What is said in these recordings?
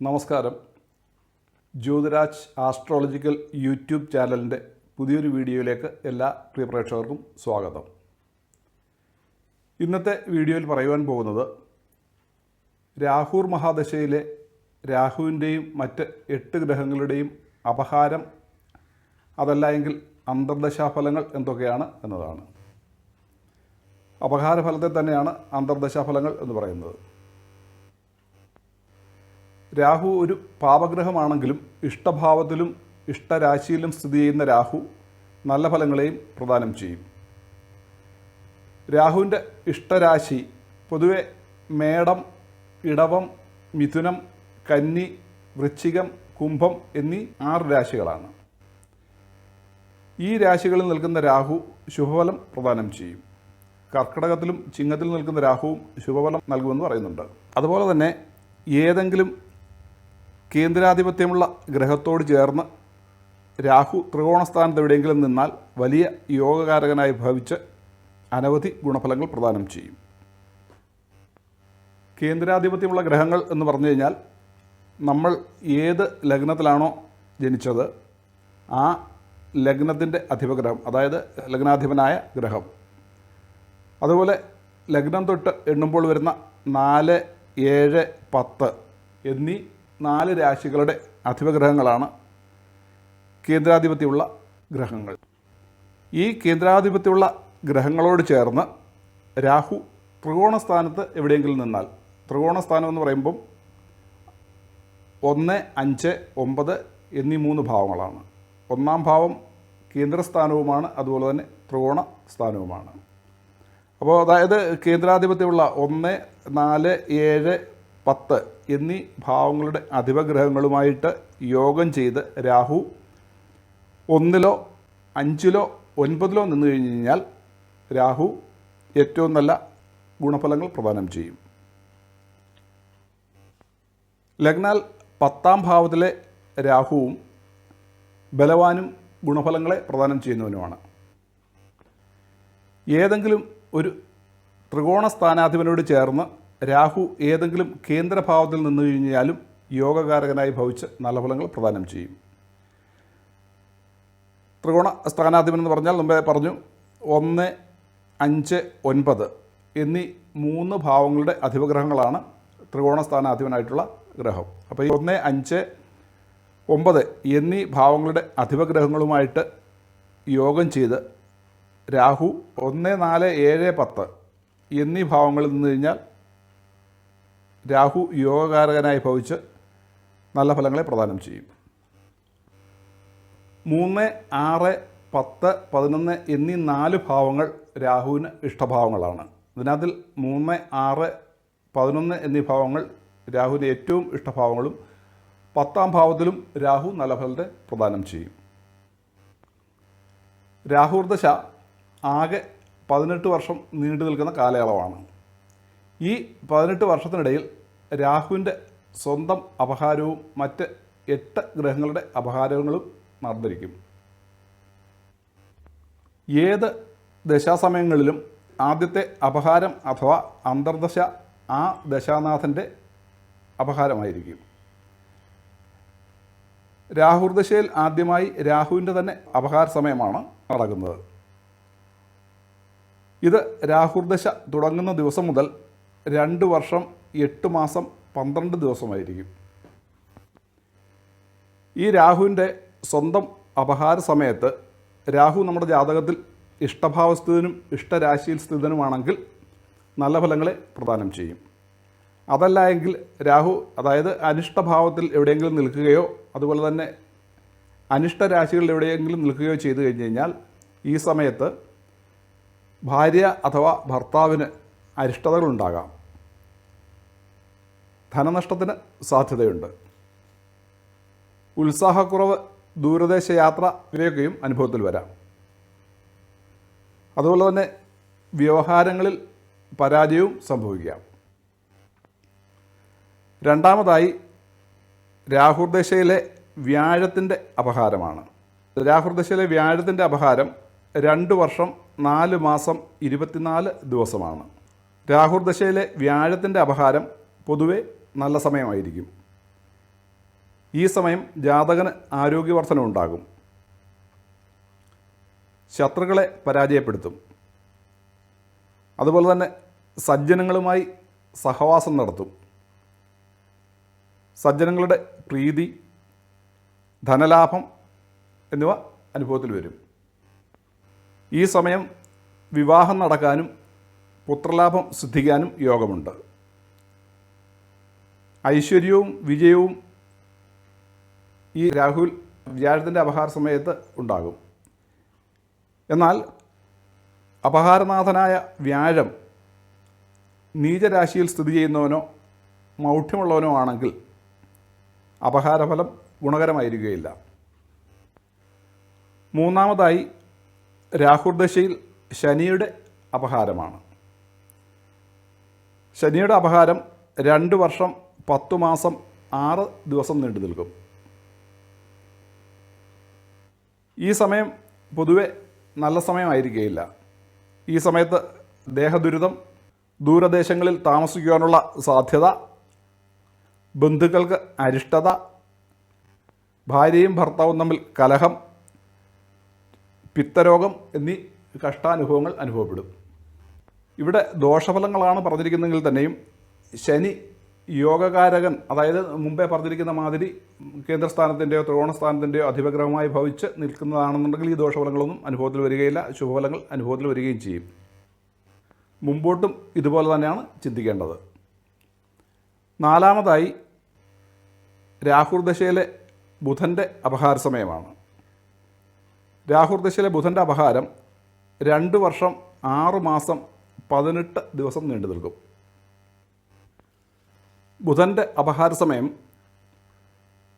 നമസ്കാരം. Jyothiraj astrological YouTube ചാനലിന്റെ പുതിയൊരു വീഡിയോയിലേക്ക് എല്ലാ പ്രിയ പ്രേക്ഷകർക്കും സ്വാഗതം. ഇന്നത്തെ വീഡിയോയിൽ പറയുവാൻ പോകുന്നത് രാഹുർ മഹാദശയിലെ രാഹുവിന്റെയും മറ്റ് എട്ട് ഗ്രഹങ്ങളുടെയും അപഹാരം അതല്ല എങ്കിൽ അന്തർദശാഫലങ്ങൾ എന്തൊക്കെയാണ് എന്നതാണ്. അപഹാരഫലത്തെ തന്നെയാണ് അന്തർദശാഫലങ്ങൾ എന്ന് പറയുന്നത്. രാഹു ഒരു പാപഗ്രഹമാണെങ്കിലും ഇഷ്ടഭാവത്തിലും ഇഷ്ടരാശിയിലും സ്ഥിതി ചെയ്യുന്ന രാഹു നല്ല ഫലങ്ങളെയും പ്രദാനം ചെയ്യും. രാഹുവിന്റെ ഇഷ്ടരാശി പൊതുവെ മേടം ഇടവം മിഥുനം കന്നി വൃശ്ചികം കുംഭം എന്നീ ആറ് രാശികളാണ്. ഈ രാശികളിൽ നിൽക്കുന്ന രാഹു ശുഭഫലം പ്രദാനം ചെയ്യും. കർക്കിടകത്തിലും ചിങ്ങത്തിലും നിൽക്കുന്ന രാഹുവും ശുഭഫലം നൽകുമെന്ന് പറയുന്നുണ്ട്. അതുപോലെ തന്നെ ഏതെങ്കിലും കേന്ദ്രാധിപത്യമുള്ള ഗ്രഹത്തോട് ചേർന്ന് രാഹു ത്രികോണസ്ഥാനത്ത് എവിടെയെങ്കിലും നിന്നാൽ വലിയ യോഗകാരകനായി ഭവിച്ച് അനവധി ഗുണഫലങ്ങൾ പ്രദാനം ചെയ്യും. കേന്ദ്രാധിപത്യമുള്ള ഗ്രഹങ്ങൾ എന്ന് പറഞ്ഞു കഴിഞ്ഞാൽ നമ്മൾ ഏത് ലഗ്നത്തിലാണോ ജനിച്ചത് ആ ലഗ്നത്തിന്റെ അധിപഗ്രഹം അതായത് ലഗ്നാധിപനായ ഗ്രഹം. അതുപോലെ ലഗ്നം തൊട്ട് എണ്ണുമ്പോൾ വരുന്ന നാല് ഏഴ് പത്ത് എന്നീ നാല് രാശികളുടെ അധിപഗ്രഹങ്ങളാണ് കേന്ദ്രാധിപത്യമുള്ള ഗ്രഹങ്ങൾ. ഈ കേന്ദ്രാധിപത്യമുള്ള ഗ്രഹങ്ങളോട് ചേർന്ന് രാഹു ത്രികോണസ്ഥാനത്ത് എവിടെയെങ്കിലും നിന്നാൽ ത്രികോണസ്ഥാനം എന്ന് പറയുമ്പം ഒന്ന് അഞ്ച് ഒമ്പത് എന്നീ മൂന്ന് ഭാവങ്ങളാണ്. ഒന്നാം ഭാവം കേന്ദ്രസ്ഥാനവുമാണ് അതുപോലെ തന്നെ ത്രികോണ സ്ഥാനവുമാണ് അപ്പോൾ അതായത് കേന്ദ്രാധിപത്യമുള്ള ഒന്ന് നാല് ഏഴ് പത്ത് എന്നീ ഭാവങ്ങളുടെ അധിപഗ്രഹങ്ങളുമായിട്ട് യോഗം ചെയ്ത് രാഹു ഒന്നിലോ അഞ്ചിലോ ഒൻപതിലോ നിന്ന് കഴിഞ്ഞ് കഴിഞ്ഞാൽ രാഹു ഏറ്റവും നല്ല ഗുണഫലങ്ങൾ പ്രദാനം ചെയ്യും. ലഗ്നാൽ പത്താം ഭാവത്തിലെ രാഹുവും ബലവാനും ഗുണഫലങ്ങളെ പ്രദാനം ചെയ്യുന്നവനുമാണ്. ഏതെങ്കിലും ഒരു ത്രികോണ സ്ഥാനാധിപനോട് ചേർന്ന് രാഹു ഏതെങ്കിലും കേന്ദ്രഭാവത്തിൽ നിന്ന് കഴിഞ്ഞാലും യോഗകാരകനായി ഭവിച്ച് നല്ല ഫലങ്ങൾ പ്രദാനം ചെയ്യും. ത്രികോണ സ്ഥാനാധിപൻ എന്ന് പറഞ്ഞാൽ മുമ്പേ പറഞ്ഞു ഒന്ന് അഞ്ച് ഒൻപത് എന്നീ മൂന്ന് ഭാവങ്ങളുടെ അധിപഗ്രഹങ്ങളാണ് ത്രികോണ സ്ഥാനാധിപനായിട്ടുള്ള ഗ്രഹം. അപ്പോൾ ഈ ഒന്ന് അഞ്ച് ഒമ്പത് എന്നീ ഭാവങ്ങളുടെ അധിപഗ്രഹങ്ങളുമായിട്ട് യോഗം ചെയ്ത് രാഹു ഒന്ന് നാല് ഏഴ് പത്ത് എന്നീ ഭാവങ്ങളിൽ നിന്ന് കഴിഞ്ഞാൽ രാഹു യോഗകാരകനായി ഭവിച്ച് നല്ല ഫലങ്ങളെ പ്രദാനം ചെയ്യും. മൂന്ന് ആറ് പത്ത് പതിനൊന്ന് എന്നീ നാല് ഭാവങ്ങൾ രാഹുവിന് ഇഷ്ടഭാവങ്ങളാണ്. അതിനകത്തിൽ മൂന്ന് ആറ് പതിനൊന്ന് എന്നീ ഭാവങ്ങൾ രാഹുവിന് ഏറ്റവും ഇഷ്ടഭാവങ്ങളും പത്താം ഭാവത്തിലും രാഹു നല്ല ഫലത്തെ പ്രദാനം ചെയ്യും. രാഹുർദശ ആകെ പതിനെട്ട് വർഷം നീണ്ടു നിൽക്കുന്ന കാലയളവാണ്. ഈ പതിനെട്ട് വർഷത്തിനിടയിൽ രാഹുവിന്റെ സ്വന്തം അപഹാരവും മറ്റ് എട്ട് ഗ്രഹങ്ങളുടെ അപഹാരങ്ങളും നടന്നിരിക്കും. ഏത് ദശാസമയങ്ങളിലും ആദ്യത്തെ അപഹാരം അഥവാ അന്തർദശ ആ ദശാനാഥന്റെ അപഹാരമായിരിക്കും. രാഹുർദശയിൽ ആദ്യമായി രാഹുവിന്റെ തന്നെ അപഹാര സമയമാണ് നടക്കുന്നത്. ഇത് രാഹുർദശ തുടങ്ങുന്ന ദിവസം മുതൽ രണ്ട് വർഷം എട്ട് മാസം പന്ത്രണ്ട് ദിവസമായിരിക്കും. ഈ രാഹുവിന്റെ സ്വന്തം അപഹാര സമയത്ത് രാഹു നമ്മുടെ ജാതകത്തിൽ ഇഷ്ടഭാവസ്ഥിതനും ഇഷ്ടരാശിയിൽ സ്ഥിതനുമാണെങ്കിൽ നല്ല ഫലങ്ങളെ പ്രദാനം ചെയ്യും. അതല്ല എങ്കിൽ രാഹു അതായത് അനിഷ്ടഭാവത്തിൽ എവിടെയെങ്കിലും നിൽക്കുകയോ അതുപോലെ തന്നെ അനിഷ്ടരാശികളിൽ എവിടെയെങ്കിലും നിൽക്കുകയോ ചെയ്തു കഴിഞ്ഞ് കഴിഞ്ഞാൽ ഈ സമയത്ത് ഭാര്യ അഥവാ ഭർത്താവിന് അരിഷ്ടതകളുണ്ടാകാം. ധനനഷ്ടത്തിന് സാധ്യതയുണ്ട്. ഉത്സാഹക്കുറവ് ദൂരദേശ യാത്ര ഇവയൊക്കെയും അനുഭവത്തിൽ വരാം. അതുപോലെ തന്നെ വ്യവഹാരങ്ങളിൽ പരാജയവും സംഭവിക്കാം. രണ്ടാമതായി രാഹുർദശയിലെ വ്യാഴത്തിന്റെ അപഹാരമാണ്. രാഹുർദശയിലെ വ്യാഴത്തിന്റെ അപഹാരം രണ്ട് വർഷം നാല് മാസം ഇരുപത്തിനാല് ദിവസമാണ്. രാഹുർദശയിലെ വ്യാഴത്തിന്റെ അപഹാരം പൊതുവെ നല്ല സമയമായിരിക്കും. ഈ സമയം ജാതകന് ആരോഗ്യവർദ്ധന ഉണ്ടാകും. ശത്രുക്കളെ പരാജയപ്പെടുത്തും. അതുപോലെ തന്നെ സജ്ജനങ്ങളുമായി സഹവാസം നടത്തും. സജ്ജനങ്ങളുടെ പ്രീതി ധനലാഭം എന്നിവ അനുഭവത്തിൽ വരും. ഈ സമയം വിവാഹം നടക്കാനും പുത്രലാഭം സിദ്ധിക്കാനും യോഗമുണ്ട്. ഐശ്വര്യവും വിജയവും ഈ രാഹുൽ വ്യാഴത്തിന്റെ അപഹാര സമയത്ത് ഉണ്ടാകും. എന്നാൽ അപഹാരനാഥനായ വ്യാഴം നീചരാശിയിൽ സ്ഥിതി ചെയ്യുന്നവനോ മൗഢ്യമുള്ളവനോ ആണെങ്കിൽ അപഹാരഫലം ഗുണകരമായിരിക്കുകയില്ല. മൂന്നാമതായി രാഹുർദശയിൽ ശനിയുടെ അപഹാരമാണ്. ശനിയുടെ അപഹാരം രണ്ട് വർഷം പത്തു മാസം ആറ് ദിവസം നീണ്ടു നിൽക്കും. ഈ സമയം പൊതുവെ നല്ല സമയമായിരിക്കുകയില്ല ഈ സമയത്ത് ദേഹദുരിതം ദൂരദേശങ്ങളിൽ താമസിക്കുവാനുള്ള സാധ്യത ബന്ധുക്കൾക്ക് അരിഷ്ടത ഭാര്യയും ഭർത്താവും തമ്മിൽ കലഹം പിത്തരോഗം എന്നീ കഷ്ടാനുഭവങ്ങൾ അനുഭവപ്പെടും. ഇവിടെ ദോഷഫലങ്ങളാണ് പറഞ്ഞിരിക്കുന്നതെങ്കിൽ തന്നെയും ശനി യോഗകാരകൻ അതായത് മുമ്പേ പറഞ്ഞിരിക്കുന്ന മാതിരി കേന്ദ്രസ്ഥാനത്തിന്റെയോ ത്രികോണസ്ഥാനത്തിന്റെയോ അധിപഗ്രഹമായി ഭവിച്ച് നിൽക്കുന്നതാണെന്നുണ്ടെങ്കിൽ ഈ ദോഷഫലങ്ങളൊന്നും അനുഭവത്തിൽ വരികയില്ല. ശുഭഫലങ്ങൾ അനുഭവത്തിൽ വരികയും ചെയ്യും. മുമ്പോട്ടും ഇതുപോലെ തന്നെയാണ് ചിന്തിക്കേണ്ടത്. നാലാമതായി രാഹുർദശയിലെ ബുധന്റെ അപഹാര സമയമാണ്. രാഹുർദശയിലെ ബുധന്റെ അപഹാരം രണ്ട് വർഷം ആറ് മാസം പതിനെട്ട് ദിവസം നീണ്ടു നിൽക്കും. ബുധന്റെ അപഹാര സമയം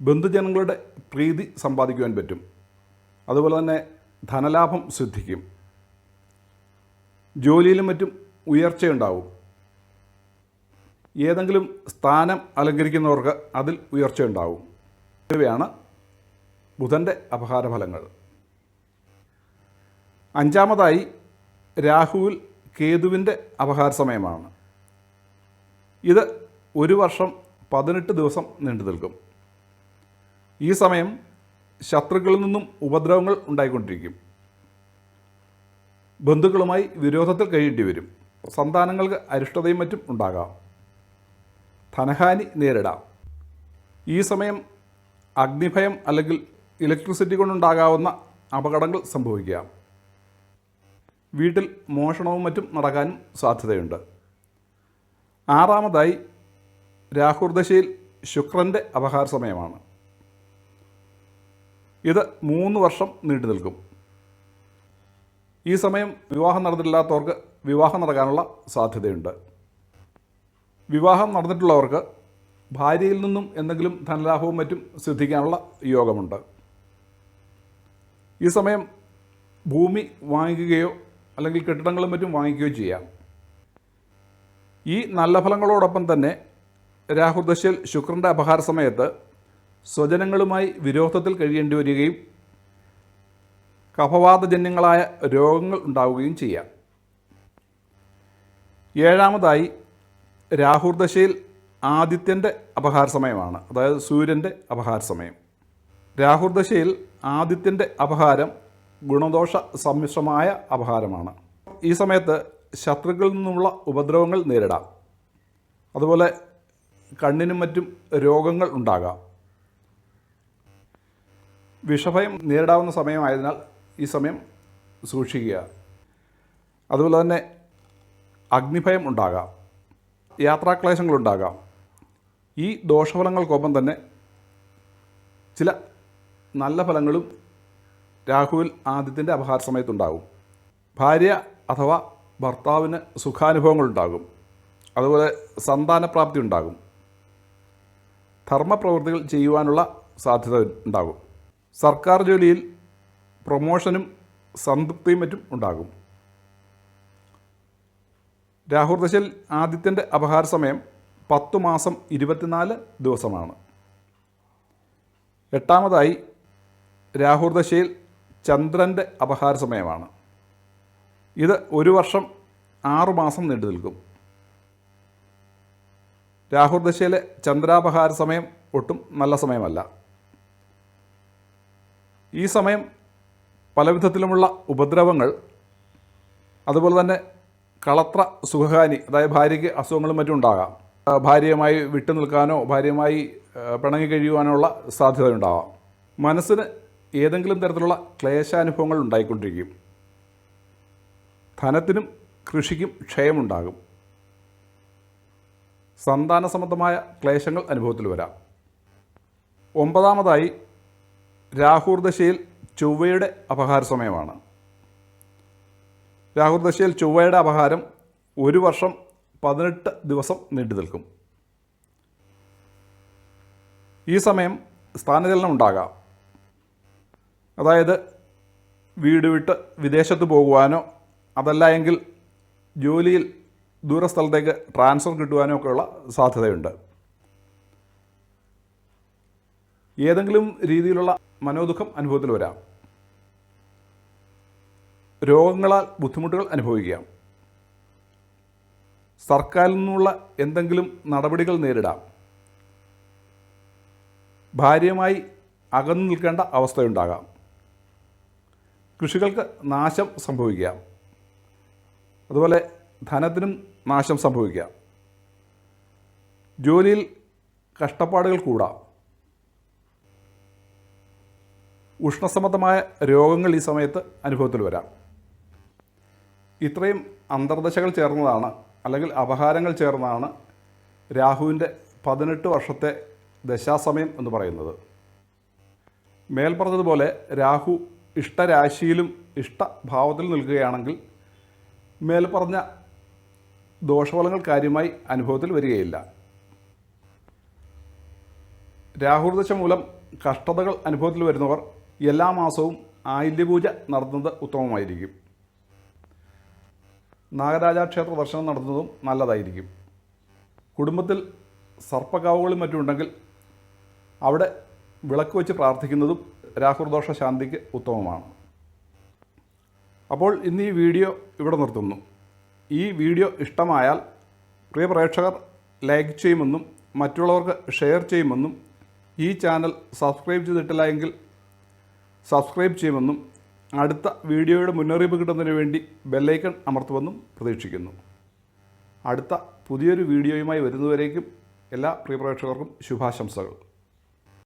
ബന്ധുജനങ്ങളുടെ പ്രീതി സമ്പാദിക്കുവാൻ പറ്റും. അതുപോലെ തന്നെ ധനലാഭം സിദ്ധിക്കും. ജോലിയിലും മറ്റും ഉയർച്ചയുണ്ടാവും. ഏതെങ്കിലും സ്ഥാനം അലങ്കരിക്കുന്നവർക്ക് അതിൽ ഉയർച്ചയുണ്ടാവും. ഇവയാണ് ബുധന്റെ അപഹാരഫലങ്ങൾ. അഞ്ചാമതായി രാഹുവിൽ കേതുവിന്റെ അപഹാര സമയമാണ് ഇത് ഒരു വർഷം പതിനെട്ട് ദിവസം നീണ്ടു നിൽക്കും. ഈ സമയം ശത്രുക്കളിൽ നിന്നും ഉപദ്രവങ്ങൾ ഉണ്ടായിക്കൊണ്ടിരിക്കും. ബന്ധുക്കളുമായി വിരോധത്തിൽ കഴിയേണ്ടി വരും. സന്താനങ്ങൾക്ക് അരിഷ്ടതയും മറ്റും ഉണ്ടാകാം. ധനഹാനി നേരിടാം. ഈ സമയം അഗ്നിഭയം അല്ലെങ്കിൽ ഇലക്ട്രിസിറ്റി കൊണ്ടുണ്ടാകാവുന്ന അപകടങ്ങൾ സംഭവിക്കാം. വീട്ടിൽ മോഷണവും മറ്റും നടക്കാനും സാധ്യതയുണ്ട്. ആറാമതായി രാഹുർദശയിൽ ശുക്രന്റെ അപഹാര സമയമാണ്. ഇത് മൂന്ന് വർഷം നീണ്ടു നിൽക്കും. ഈ സമയം വിവാഹം നടന്നിട്ടില്ലാത്തവർക്ക് വിവാഹം നടക്കാനുള്ള സാധ്യതയുണ്ട്. വിവാഹം നടന്നിട്ടുള്ളവർക്ക് ഭാര്യയിൽ നിന്നും എന്തെങ്കിലും ധനലാഭവും മറ്റും സിദ്ധിക്കാനുള്ള യോഗമുണ്ട്. ഈ സമയം ഭൂമി വാങ്ങിക്കുകയോ അല്ലെങ്കിൽ കെട്ടിടങ്ങളും മറ്റും വാങ്ങിക്കുകയോ ചെയ്യാം. ഈ നല്ല ഫലങ്ങളോടൊപ്പം തന്നെ രാഹുദശയിൽ ശുക്രന്റെ അപഹാര സമയത്ത് സ്വജനങ്ങളുമായി വിരോധത്തിൽ കഴിയേണ്ടി വരികയും കഫവാദജന്യങ്ങളായ രോഗങ്ങൾ ഉണ്ടാവുകയും ചെയ്യാം. ഏഴാമതായി രാഹുർദശയിൽ ആദിത്യന്റെ അപഹാര സമയമാണ്. അതായത് സൂര്യന്റെ അപഹാര സമയം. രാഹുർദശയിൽ ആദിത്യന്റെ അപഹാരം ഗുണദോഷ സമ്മിശ്രമായ അപഹാരമാണ്. ഈ സമയത്ത് ശത്രുക്കളിൽ നിന്നുള്ള ഉപദ്രവങ്ങൾ നേരിടാം. അതുപോലെ കണ്ണിനും മറ്റും രോഗങ്ങൾ ഉണ്ടാകാം. വിഷഭയം നേരിടാവുന്ന സമയമായതിനാൽ ഈ സമയം സൂക്ഷിക്കുക. അതുപോലെ തന്നെ അഗ്നിഭയം ഉണ്ടാകാം. യാത്രാക്ലേശങ്ങളുണ്ടാകാം ഈ ദോഷഫലങ്ങൾക്കൊപ്പം തന്നെ ചില നല്ല ഫലങ്ങളും രാഹുവിൽ ആദ്യത്തിന്റെ അപഹാര സമയത്തുണ്ടാകും. ഭാര്യ അഥവാ ഭർത്താവിന് സുഖാനുഭവങ്ങളുണ്ടാകും. അതുപോലെ സന്താനപ്രാപ്തി ഉണ്ടാകും. ധർമ്മപ്രവൃത്തികൾ ചെയ്യുവാനുള്ള സാധ്യത ഉണ്ടാകും. സർക്കാർ ജോലിയിൽ പ്രൊമോഷനും സംതൃപ്തിയും മറ്റും ഉണ്ടാകും. രാഹുർദശയിൽ ആദിത്യന്റെ അപഹാര സമയം പത്തു മാസം ഇരുപത്തിനാല് ദിവസമാണ്. എട്ടാമതായി രാഹുർദശയിൽ ചന്ദ്രന്റെ അപഹാര സമയമാണ്. ഇത് ഒരു വർഷം ആറുമാസം നീണ്ടു നിൽക്കും. രാഹുർ ദശയിലെ ചന്ദ്രാപഹാര സമയം ഒട്ടും നല്ല സമയമല്ല. ഈ സമയം പല വിധത്തിലുമുള്ള ഉപദ്രവങ്ങൾ അതുപോലെ തന്നെ കളത്ര സുഖഹാനി അതായത് ഭാര്യയ്ക്ക് അസുഖങ്ങളും മറ്റും ഉണ്ടാകാം. ഭാര്യയുമായി വിട്ടു നിൽക്കാനോ ഭാര്യയുമായി പിണങ്ങി കഴിയുവാനോ ഉള്ള സാധ്യതയുണ്ടാവാം മനസ്സിന് ഏതെങ്കിലും തരത്തിലുള്ള ക്ലേശാനുഭവങ്ങൾ ഉണ്ടായിക്കൊണ്ടിരിക്കും. ധനത്തിനും കൃഷിക്കും ക്ഷയമുണ്ടാകും. സന്താന സംബന്ധമായ ക്ലേശങ്ങൾ അനുഭവത്തിൽ വരാം. ഒമ്പതാമതായി രാഹുർ ദശയിൽ ചൊവ്വയുടെ അപഹാര സമയമാണ്. രാഹുർ ദശയിൽ ചൊവ്വയുടെ അപഹാരം ഒരു വർഷം പതിനെട്ട് ദിവസം നീണ്ടു നിൽക്കും. ഈ സമയം സ്ഥാനചലനം ഉണ്ടാകാം. അതായത് വീട് വിട്ട് വിദേശത്ത് പോകുവാനോ അതല്ല എങ്കിൽ ജോലിയിൽ ദൂരസ്ഥലത്തേക്ക് ട്രാൻസ്ഫർ കിട്ടുവാനോ ഒക്കെയുള്ള സാധ്യതയുണ്ട്. ഏതെങ്കിലും രീതിയിലുള്ള മനോദുഃഖം അനുഭവത്തിൽ വരാം. രോഗങ്ങളാൽ ബുദ്ധിമുട്ടുകൾ അനുഭവിക്കാം. സർക്കാരിൽ നിന്നുള്ള എന്തെങ്കിലും നടപടികൾ നേരിടാം. ഭാര്യയുമായി അകന്നു നിൽക്കേണ്ട അവസ്ഥയുണ്ടാകാം. കൃഷികൾക്ക് നാശം സംഭവിക്കുക അതുപോലെ ധനത്തിനും നാശം സംഭവിക്കാം. ജോലിയിൽ കഷ്ടപ്പാടുകൾ കൂടാം. ഉഷ്ണസംബന്ധമായ രോഗങ്ങൾ ഈ സമയത്ത് അനുഭവത്തിൽ വരാം. ഇത്രയും അന്തർദശകൾ ചേർന്നതാണ് അല്ലെങ്കിൽ അപഹാരങ്ങൾ ചേർന്നതാണ് രാഹുവിന്റെ പതിനെട്ട് വർഷത്തെ ദശാസമയം എന്ന് പറയുന്നത്. മേൽ പറഞ്ഞതുപോലെ രാഹു ഇഷ്ടരാശിയിലും ഇഷ്ടഭാവത്തിൽ നിൽക്കുകയാണെങ്കിൽ മേൽ പറഞ്ഞ ദോഷഫലങ്ങൾ കാര്യമായി അനുഭവത്തിൽ വരികയില്ല. രാഹുർദശ മൂലം കഷ്ടതകൾ അനുഭവത്തിൽ വരുന്നവർ എല്ലാ മാസവും ആയില്യപൂജ നടത്തുന്നത് ഉത്തമമായിരിക്കും. നാഗരാജ ക്ഷേത്ര ദർശനം നടത്തുന്നതും നല്ലതായിരിക്കും. കുടുംബത്തിൽ സർപ്പകാവുകളും മറ്റുമുണ്ടെങ്കിൽ അവിടെ വിളക്ക് വെച്ച് പ്രാർത്ഥിക്കുന്നതും രാഹുർദോഷ ശാന്തിക്ക് ഉത്തമമാണ്. അപ്പോൾ ഇന്ന് ഈ വീഡിയോ ഇവിടെ നിർത്തുന്നു. ഈ വീഡിയോ ഇഷ്ടമായാൽ പ്രിയ പ്രേക്ഷകർ ലൈക്ക് ചെയ്യുമെന്നും മറ്റുള്ളവർക്ക് ഷെയർ ചെയ്യുമെന്നും ഈ ചാനൽ സബ്സ്ക്രൈബ് ചെയ്തിട്ടില്ല എങ്കിൽ സബ്സ്ക്രൈബ് ചെയ്യുമെന്നും അടുത്ത വീഡിയോയുടെ മുന്നറിയിപ്പ് കിട്ടുന്നതിന് വേണ്ടി ബെല്ലൈക്കൺ അമർത്തുമെന്നും പ്രതീക്ഷിക്കുന്നു. അടുത്ത പുതിയൊരു വീഡിയോയുമായി വരുന്നവരേക്കും എല്ലാ പ്രിയ പ്രേക്ഷകർക്കും ശുഭാശംസകൾ.